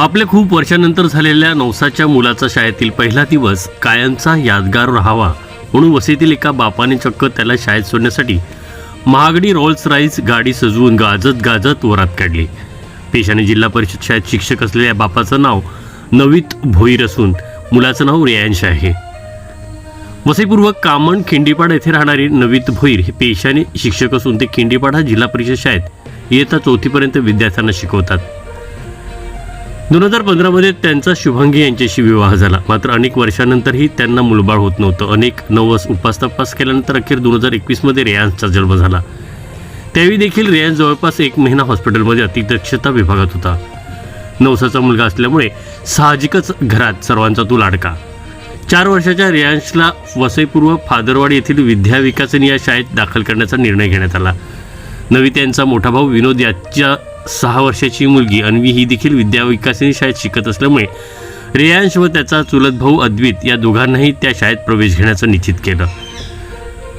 आपल्या खूप वर्षानंतर झालेल्या नवसाच्या मुलाचा शाळेतील पहिला दिवस कायमचा यादगार राहावा म्हणून वसईतील एका बापाने चक्क त्याला शाळेत सोडण्यासाठी महागडी रोल्स राईस गाडी सजवून गाजत गाजत वरात काढली. पेशाने जिल्हा परिषद शाळेत शिक्षक असलेल्या बापाचं नाव नवीत भोईर असून मुलाचं नाव रेयांश आहे. वसईपूर्व कामण खिंडीपाडा येथे राहणारे नवीत भोईर हे पेशाने शिक्षक असून ते खिंडीपाडा जिल्हा परिषद शाळेत इयत्ता चौथीपर्यंत विद्यार्थ्यांना शिकवतात. दोन हजार पंधरामध्ये त्यांचा शुभांगी यांच्याशी विवाह झाला. मात्र अनेक वर्षानंतरही त्यांना मुलबाळ होत नव्हतं. अनेक नवस उपास तपास केल्यानंतर अखेर दोन हजार एकवीसमध्ये रेयांचा जन्म झाला. त्यावेळी देखील रेयांस जवळपास एक महिना हॉस्पिटलमध्ये अतिदक्षता विभागात होता. नवसाचा मुलगा असल्यामुळे साहजिकच घरात सर्वांचा तो लाडका. चार वर्षाच्या रेयांशला वसईपूर्व फादरवाडी येथील विद्या विकासन या शाळेत दाखल करण्याचा निर्णय घेण्यात आला. नवी त्यांचा मोठा भाऊ विनोद याच्या सहा वर्षाची मुलगी अन्वी ही देखील विद्या विकासिनी शाळेत शिकत असल्यामुळे रेयांश व त्याचा चुलत भाऊ अद्वित या दोघांनाही त्या शाळेत प्रवेश घेण्याचं निश्चित केलं.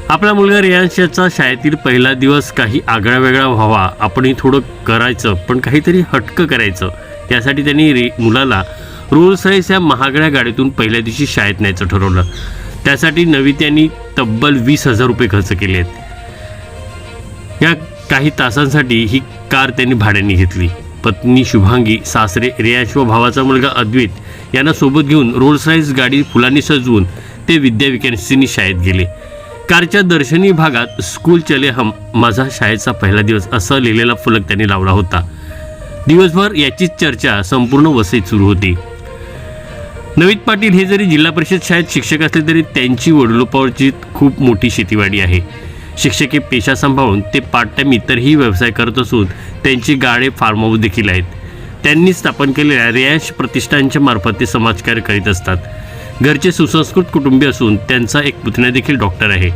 आपला मुलगा रेयांश याचा शाळेतील पहिला दिवस काही आगळा वेगळा व्हावा आपणही थोडं करायचं पण काहीतरी हटकं करायचं यासाठी त्यांनी रे मुलाला रोल्स रॉईस या महागड्या गाडीतून पहिल्या दिवशी शाळेत न्यायचं ठरवलं. त्यासाठी नवी त्यांनी तब्बल वीस हजार रुपये खर्च केले आहेत या काही तासांसाठी ही कार त्यांनी भाड्याने घेतली. पत्नी शुभांगी सासरे रियाश व भावाचा मुलगा अद्वैत यांना सोबत घेऊन रोल्स राईस गाडी फुलांनी सजवून ते विद्या विकासिनी शाळेत गेले. कारच्या दर्शनी भागात स्कूल चले हम माझा शाळेचा पहिला दिवस असा लिहिलेला फलक त्यांनी लावला होता. दिवसभर याचीच चर्चा संपूर्ण वसईत सुरू होती. नवीत पाटील हे जरी जिल्हा परिषद शाळेत शिक्षक असले तरी त्यांची वडिलोपार्जित खूप मोठी शेतीवाडी आहे. शिक्षकी पेशा सांभाळून ते पार्ट टाईम इतरही व्यवसाय करत असून त्यांची गाडे फार्म हाऊस देखील आहेत. त्यांनी स्थापन केलेल्या रेयांश प्रतिष्ठानच्या मार्फत ते समाजकार्य करीत असतात. घरचे सुसंस्कृत कुटुंबी असून त्यांचा एक पुतण्या देखील डॉक्टर आहे.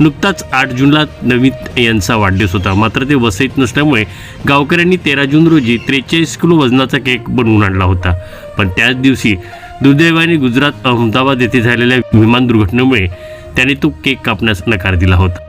नुकताच आठ जूनला नवीन यांचा वाढदिवस होता. मात्र ते वसईत नसल्यामुळे गावकऱ्यांनी तेरा जून रोजी त्रेचाळीस किलो वजनाचा केक बनवून आणला होता. पण त्याच दिवशी दुर्दैवाने गुजरात अहमदाबाद येथे झालेल्या विमान दुर्घटनेमुळे त्याने तो केक कापण्यास नकार दिला होता.